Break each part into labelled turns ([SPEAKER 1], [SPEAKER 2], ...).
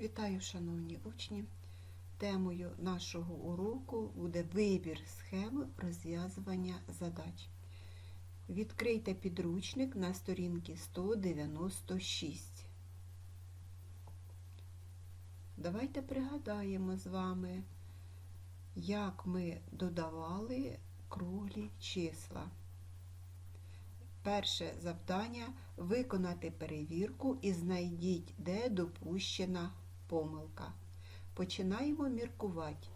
[SPEAKER 1] Вітаю, шановні учні! Темою нашого уроку буде вибір схеми розв'язування задач. Відкрийте підручник на сторінці 196. Давайте пригадаємо з вами, як ми додавали круглі числа. Перше завдання виконати перевірку і знайдіть, де допущена помилка. Починаємо міркувати.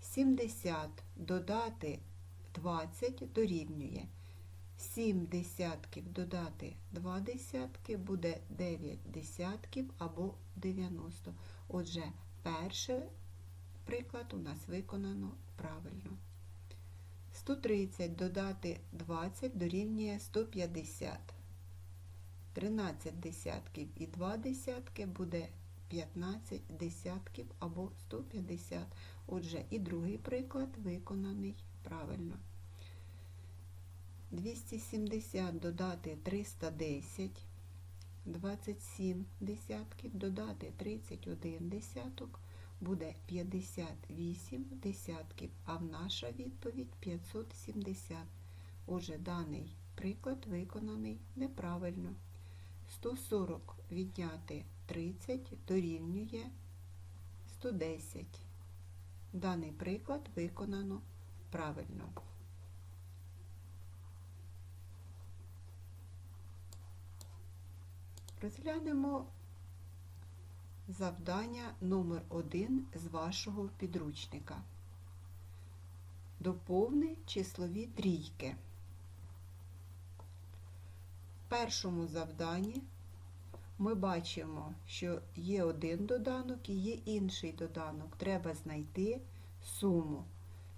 [SPEAKER 1] 70 додати 20 дорівнює. 7 десятків додати 2 десятки буде 9 десятків або 90. Отже, перший приклад у нас виконано правильно. 130 додати 20 дорівнює 150. 13 десятків і 2 десятки буде 15 десятків або 150. Отже, і другий приклад виконаний правильно. 270 додати 310, 27 десятків додати 31 десяток буде 58 десятків, а в наша відповідь 570. Отже, даний приклад виконаний неправильно. 140 відняти 30 дорівнює 110. Даний приклад виконано правильно. Розглянемо завдання номер 1 з вашого підручника. Доповни числові трійки. В першому завданні ми бачимо, що є один доданок і є інший доданок. Треба знайти суму.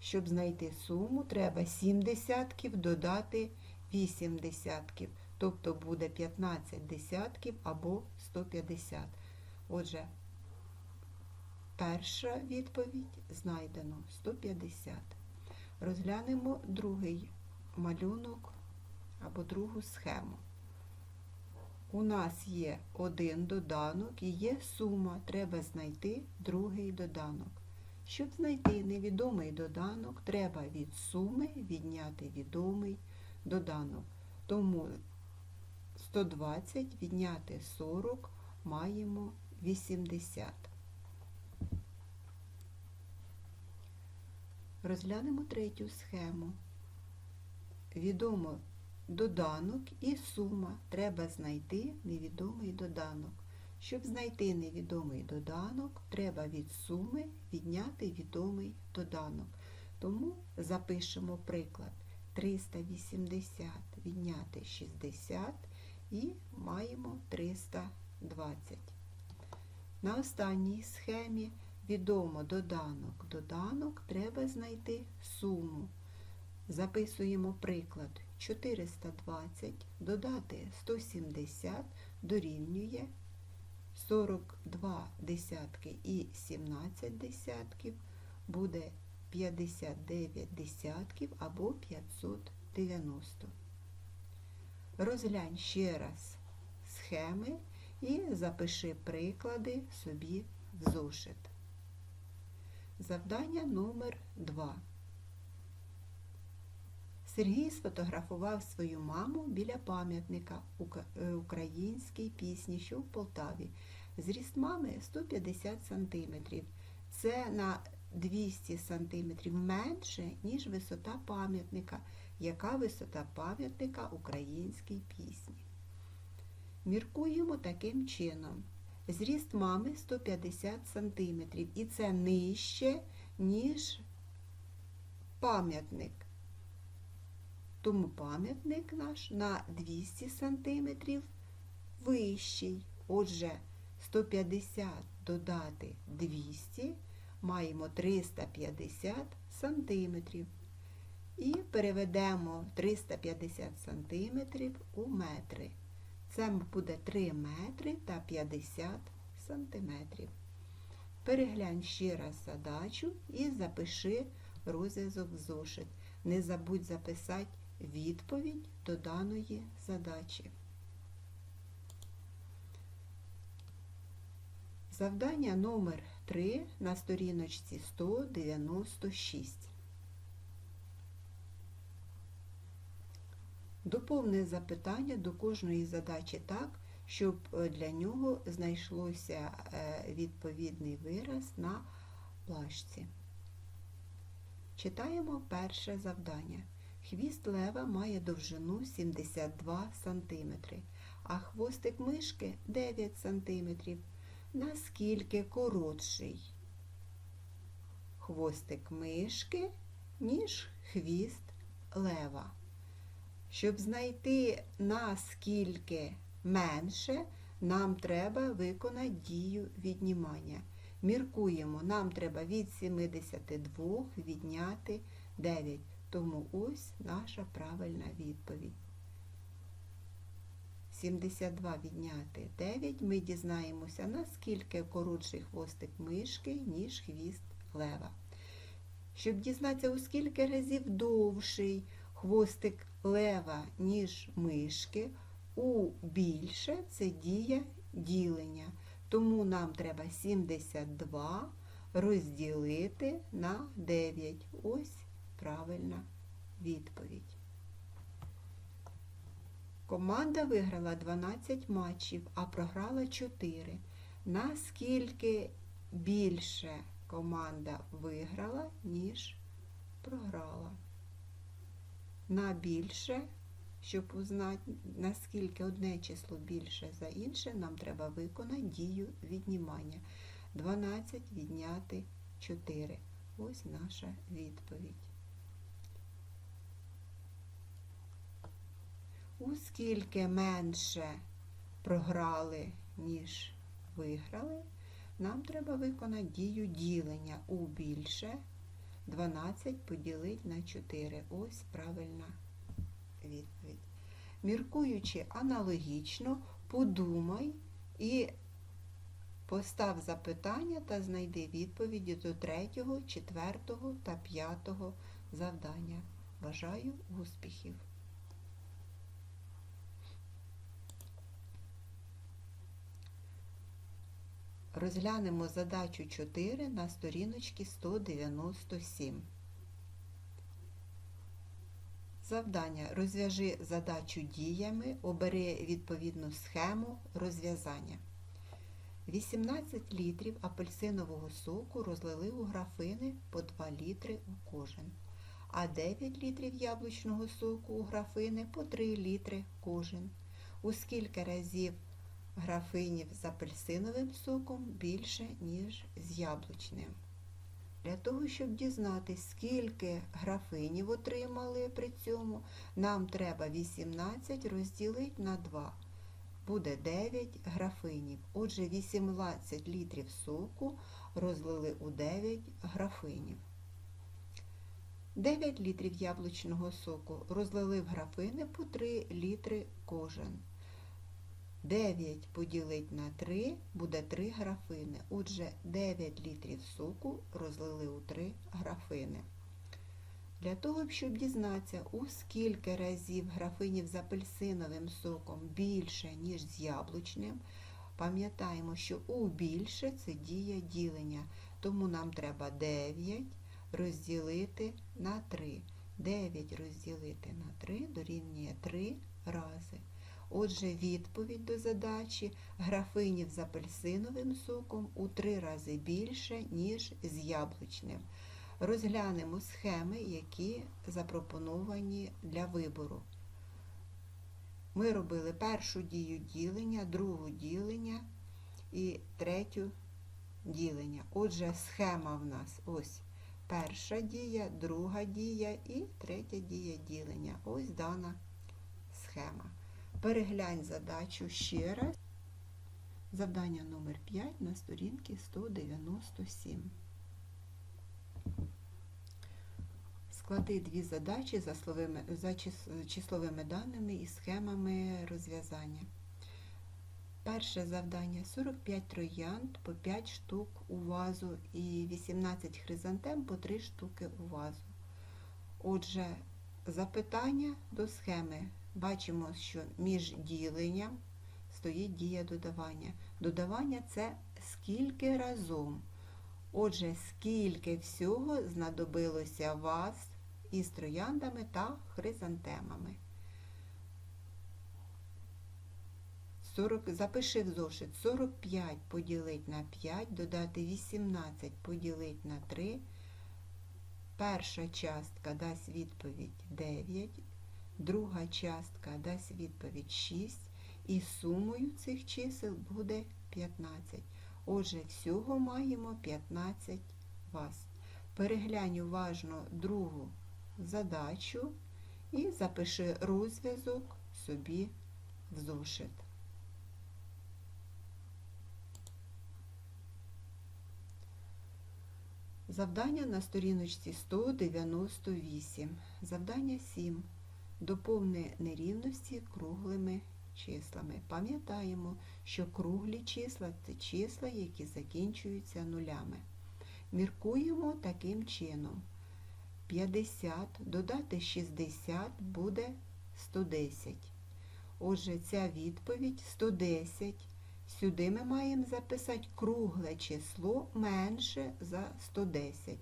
[SPEAKER 1] Щоб знайти суму, треба 7 десятків додати 8 десятків. Тобто буде 15 десятків або 150. Отже, перша відповідь знайдено 150. Розглянемо другий малюнок або другу схему. У нас є один доданок і є сума. Треба знайти другий доданок. Щоб знайти невідомий доданок, треба від суми відняти відомий доданок. Тому 120 відняти 40 маємо 80. Розглянемо третю схему. Відомо доданок і сума. Треба знайти невідомий доданок. Щоб знайти невідомий доданок, треба від суми відняти відомий доданок. Тому запишемо приклад 380 відняти 60 і маємо 320. На останній схемі відомо доданок. Доданок треба знайти суму. Записуємо приклад 420 додати 170 дорівнює 42 десятки і 17 десятків буде 59 десятків або 590. Розглянь ще раз схеми і запиши приклади собі в зошит. Завдання номер 2. Сергій сфотографував свою маму біля пам'ятника українській пісні, що в Полтаві. Зріст мами 150 см. Це на 200 см менше, ніж висота пам'ятника. Яка висота пам'ятника українській пісні? Міркуємо таким чином. Зріст мами 150 см. І це нижче, ніж пам'ятник. Тому пам'ятник наш на 200 см вищий. Отже, 150 додати 200 маємо 350 сантиметрів. І переведемо 350 сантиметрів у метри. Це буде 3 метри та 50 сантиметрів. Переглянь ще раз задачу і запиши розв'язок зошит. Не забудь записати відповідь до даної задачі. Завдання номер 3 на сторіночці 196. Доповни запитання до кожної задачі так, щоб е, для нього знайшлося е, відповідний вираз на плашці. Читаємо перше завдання. Хвіст лева має довжину 72 см, а хвостик мишки 9 см. Наскільки коротший хвостик мишки, ніж хвіст лева. Щоб знайти наскільки менше, нам треба виконати дію віднімання. Міркуємо, нам треба від 72 відняти 9. Тому ось наша правильна відповідь. 72 відняти 9, ми дізнаємося, наскільки коротший хвостик мишки, ніж хвіст лева. Щоб дізнатися, у скільки разів довший хвостик лева, ніж мишки, у більше це дія ділення. Тому нам треба 72 розділити на 9. Ось правильна відповідь. Команда виграла 12 матчів, а програла 4. Наскільки більше команда виграла, ніж програла? На більше, щоб узнати, наскільки одне число більше за інше, нам треба виконати дію віднімання. 12 відняти 4. Ось наша відповідь. Оскільки менше програли, ніж виграли, нам треба виконати дію ділення у більше 12 поділити на 4. Ось правильна відповідь. Міркуючи аналогічно, подумай і постав запитання та знайди відповіді до третього, четвертого та п'ятого завдання. Бажаю успіхів! Розглянемо задачу 4 на сторіночці 197. Завдання. Розв'яжи задачу діями, обери відповідну схему розв'язання. 18 літрів апельсинового соку розлили у графини по 2 літри у кожен, а 9 літрів яблучного соку у графини по 3 літри кожен. У скільки разів графинів з апельсиновим соком більше, ніж з яблучним. Для того, щоб дізнатися, скільки графинів отримали при цьому, нам треба 18 розділити на 2. Буде 9 графинів. Отже, 18 літрів соку розлили у 9 графинів. 9 літрів яблучного соку розлили в графини по 3 літри кожен. 9 поділить на 3 буде 3 графини. Отже, 9 літрів соку розлили у 3 графини. Для того, щоб дізнатися, у скільки разів графинів з апельсиновим соком більше, ніж з яблучним, пам'ятаємо, що у більше це дія ділення. Тому нам треба 9 розділити на 3. 9 розділити на 3 дорівнює 3 рази. Отже, відповідь до задачі графинів з апельсиновим соком у три рази більше, ніж з яблучним. Розглянемо схеми, які запропоновані для вибору. Ми робили першу дію ділення, другу ділення і третю ділення. Отже, схема в нас ось перша дія, друга дія і третя дія ділення. Ось дана схема. Переглянь задачу ще раз. Завдання номер 5 на сторінці 197. Склади дві задачі за, словими, за числовими даними і схемами розв'язання. Перше завдання 45 троянд по 5 штук у вазу і 18 хризантем по 3 штуки у вазу. Отже, запитання до схеми. Бачимо, що між діленням стоїть дія додавання. Додавання це скільки разом. Отже, скільки всього знадобилося вас із трояндами та хризантемами. 40, запиши в зошит 45 поділить на 5, додати 18 поділить на 3. Перша частка дасть відповідь 9, друга частка дасть відповідь 6, і сумою цих чисел буде 15. Отже, всього маємо 15 вас. Переглянь уважно другу задачу і запиши розв'язок собі в зошит. Завдання на сторіночці 198. Завдання 7. Доповни нерівності круглими числами. Пам'ятаємо, що круглі числа це числа, які закінчуються нулями. Міркуємо таким чином. 50 додати 60 буде 110. Отже, ця відповідь 110. Сюди ми маємо записати кругле число менше за 110.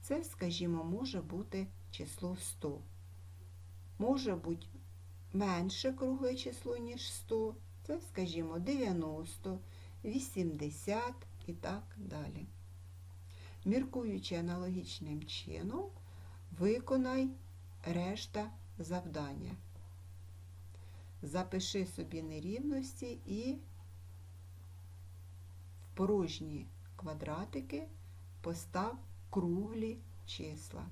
[SPEAKER 1] Це, скажімо, може бути число 100. Може бути менше кругле число, ніж 100. Це, скажімо, 90, 80 і так далі. Міркуючи аналогічним чином, виконай решта завдання. Запиши собі нерівності і в порожні квадратики постав круглі числа.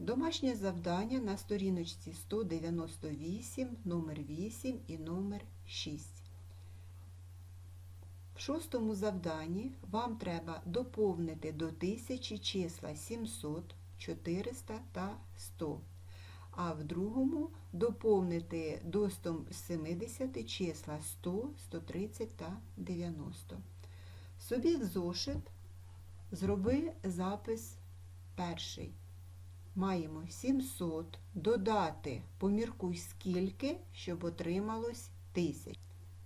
[SPEAKER 1] Домашнє завдання на сторіночці 198, номер 8 і номер 6. В шостому завданні вам треба доповнити до тисячі числа 700, 400 та 100. А в другому доповнити до 170 числа 100, 130 та 90. Собі в зошит зроби запис перший. Маємо 700 додати, поміркуй скільки, щоб отрималось 1000.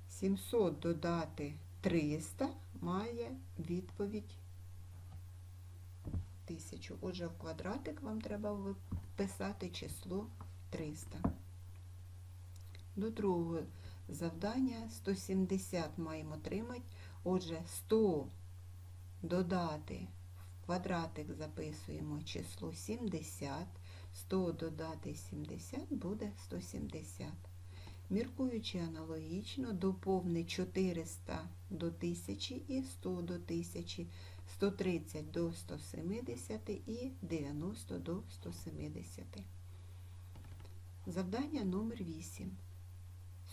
[SPEAKER 1] 700 додати 300 має відповідь 1000. Отже, в квадратик вам треба вписати число 300. До другого завдання 170 маємо отримати. Отже, 100 додати квадратик записуємо число 70. 100 додати 70 буде 170. Міркуючи аналогічно, доповни 400 до 1000 і 100 до 1000, 130 до 170 і 90 до 170. Завдання номер 8.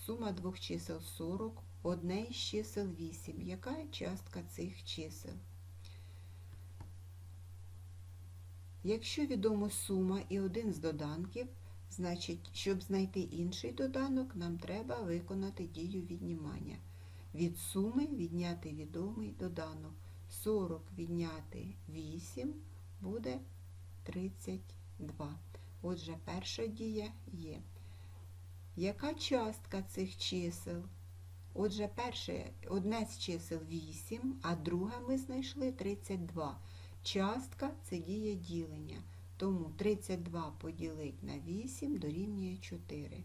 [SPEAKER 1] Сума двох чисел 40, одне із чисел 8. Яка частка цих чисел? Якщо відомо сума і один з доданків, значить, щоб знайти інший доданок, нам треба виконати дію віднімання. Від суми відняти відомий доданок. 40 відняти 8 буде 32. Отже, перша дія є. Яка частка цих чисел? Отже, перше, одне з чисел 8, а друге ми знайшли 32. Частка це дія ділення. Тому 32 поділить на 8 дорівнює 4.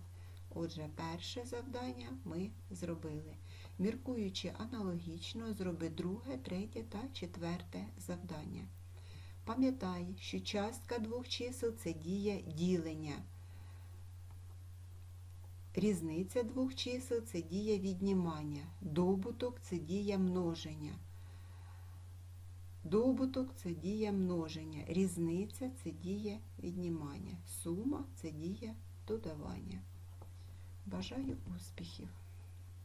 [SPEAKER 1] Отже, перше завдання ми зробили. Міркуючи аналогічно, зроби друге, третє та четверте завдання. Пам'ятай, що частка двох чисел це дія ділення. Різниця двох чисел це дія віднімання. Добуток це дія множення. Добуток це дія множення. Різниця це дія віднімання. Сума це дія додавання. Бажаю успіхів!